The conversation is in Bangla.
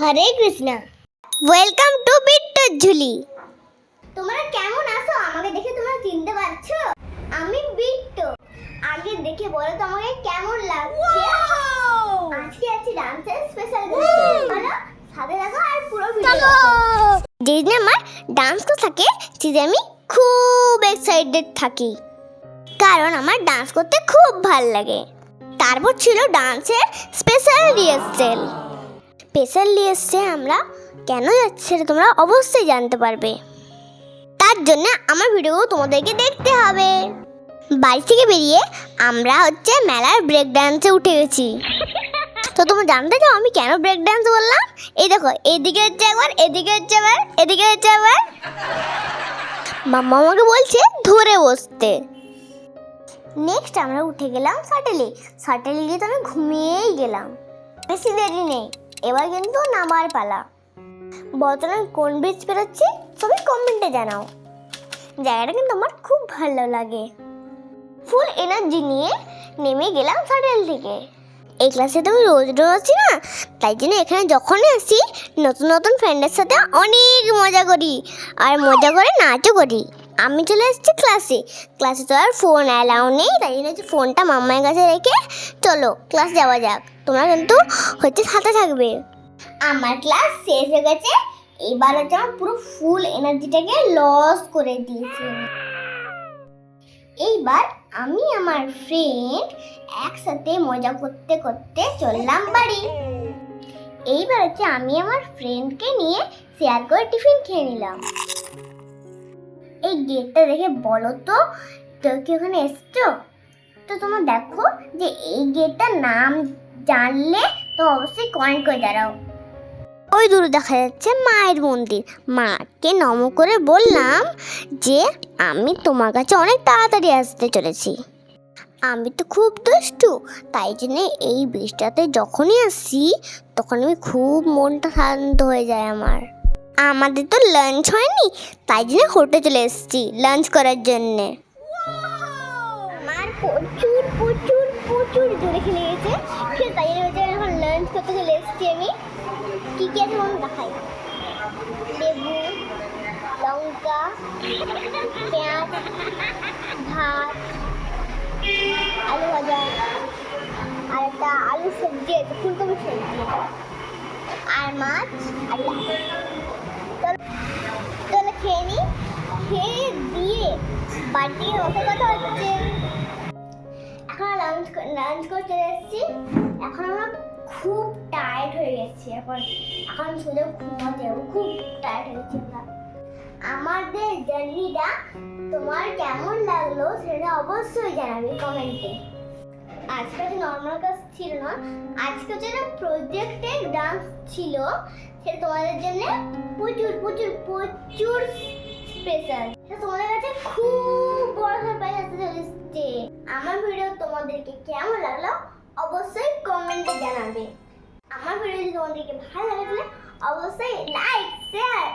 Hare Krishna. Welcome to Bittu Jhuli তোমরা কেমন আছো? আমাকে দেখে তোমরা চিনতে পারছ? আমি বিট্টু। আগে দেখে বলো তো আমাকে কেমন লাগছে? আজকে আছি ডান্সের স্পেশাল বলো সাথে থাকো আর পুরো ভিডিও যেদিন আমার ডান্স তো থাকে সেদিন আমি খুব এক্সাইটেড থাকি। কারণ আমার ডান্স করতে খুব ভালো লাগে। তারপর ছিল ডান্সের স্পেশাল রিহার্সেল স্পেশাল রিহার্সেল আমরা, কেন যাচ্ছি তোমরা অবশ্যই জানতে পারবে। তার জন্য আমার ভিডিও তোমাদেরকে দেখতে হবে। বাড়ি থেকে বেরিয়ে আমরা হচ্ছে মেলার ব্রেক ডান্সে উঠে গেছি। তো তোমরা জানতে চাও আমি কেন ব্রেক ডান্স বললাম? এই দেখো, এদিকে হচ্ছে একবার, এদিকে হচ্ছে একবার, এদিকে হচ্ছে একবার। মাম্মা আমাকে বলছে, ধরে বসতে। নেক্সট আমরা উঠে গেলাম শাটেলে শাটেলে গিয়ে তো আমি ঘুমিয়েই গেলাম। বেশি দেরি নেই। এবার কিন্তু নামার পালা। বর্তমানে কোন বীজ বেরোচ্ছে সবাই কমেন্টে জানাও। জায়গাটা কিন্তু আমার খুব ভালো লাগে। ফুল এনার্জি নিয়ে নেমে গেলাম শাটেল থেকে। এই ক্লাসে তো আমি রোজ রোজ আছি না, তাই জন্য এখানে যখনই আসি, নতুন নতুন ফ্রেন্ডের সাথে অনেক মজা করি। আর মজা করে নাচও করি। আমি চলে এসেছি ক্লাসে ক্লাসে তো আর ফোন অ্যালাউ নেই, তাই জন্য হচ্ছে ফোনটা মাম্মার কাছে রেখে চলো ক্লাস যাওয়া যাক। তোমরা কিন্তু হচ্ছে সাথে থাকবে। আমার ক্লাস শেষ হয়ে গেছে, এবার হচ্ছে আমার পুরো ফুল এনার্জিটাকে লস করে দিয়েছে। এইবার আমি আমার ফ্রেন্ড একসাথে মজা করতে করতে চললাম বাড়ি। এইবার হচ্ছে আমি আমার ফ্রেন্ডকে নিয়ে শেয়ার করে টিফিন খেয়ে নিলাম। এই গেটটা দেখে বলো তো, কেউ কি ওখানে এসছো? তো তোমরা দেখো যে এই গেটটার নাম জানলে তো অবশ্যই কমেন্ট করে দাঁড়াও ওই দূরে দেখা যাচ্ছে মায়ের মন্দির। মাকে নম করে বললাম যে আমি তোমার কাছে অনেক তাড়াতাড়ি আসতে চলেছি। আমি তো খুব দুষ্টু, তাই জন্যে এই বৃষ্টিতে যখনই আসি, তখন আমি খুব মনটা শান্ত হয়ে যায় আমার। আমাদের তো লাঞ্চ হয়নি, তাই জন্য হোটেলে চলে এসেছি লাঞ্চ করার জন্যে। আমার প্রচুর প্রচুর প্রচুর জোরে খেলে গেছে। ঠিক তাই জন্য হচ্ছে এখন লাঞ্চ করতে চলে এসেছি আমি। কি কি আছে মনে দেখাই। লেবু, লঙ্কা, পেঁয়াজ, ভাত, আলু ভাজা, আর একটা আলু সবজি আছে, ফুলকপি সবজি। আর মাছ, আর চলো খেয়ে নি, খেয়ে দিয়ে বাড়ি কথা হচ্ছে। এখন লাঞ্চ লাঞ্চ এসেছি। এখন আমরা খুব টায়ার্ড হয়ে গেছি। এখন এখন ঘুমাতে খুব টায়ার্ড হয়ে গেছি আমাদের জার্নিটা তোমার কেমন লাগল সেটা অবশ্যই জানাবে কমেন্টে আজকে নর্মাল ক্লাস ছিল না, আজকে একটা প্রজেক্টের ডান্স ছিল। সেটা তোমাদের জন্য প্রচুর প্রচুর প্রচুর স্পেশাল সেটা তোমাদের কাছে খুব বড় সারপ্রাইজ আসতে চলেছে। আমার ভিডিও তোমাদেরকে কেমন লাগল অবশ্যই কমেন্টে জানাবে। আমার ভিডিও যদি তোমাদেরকে ভালো লাগে অবশ্যই লাইক শেয়ার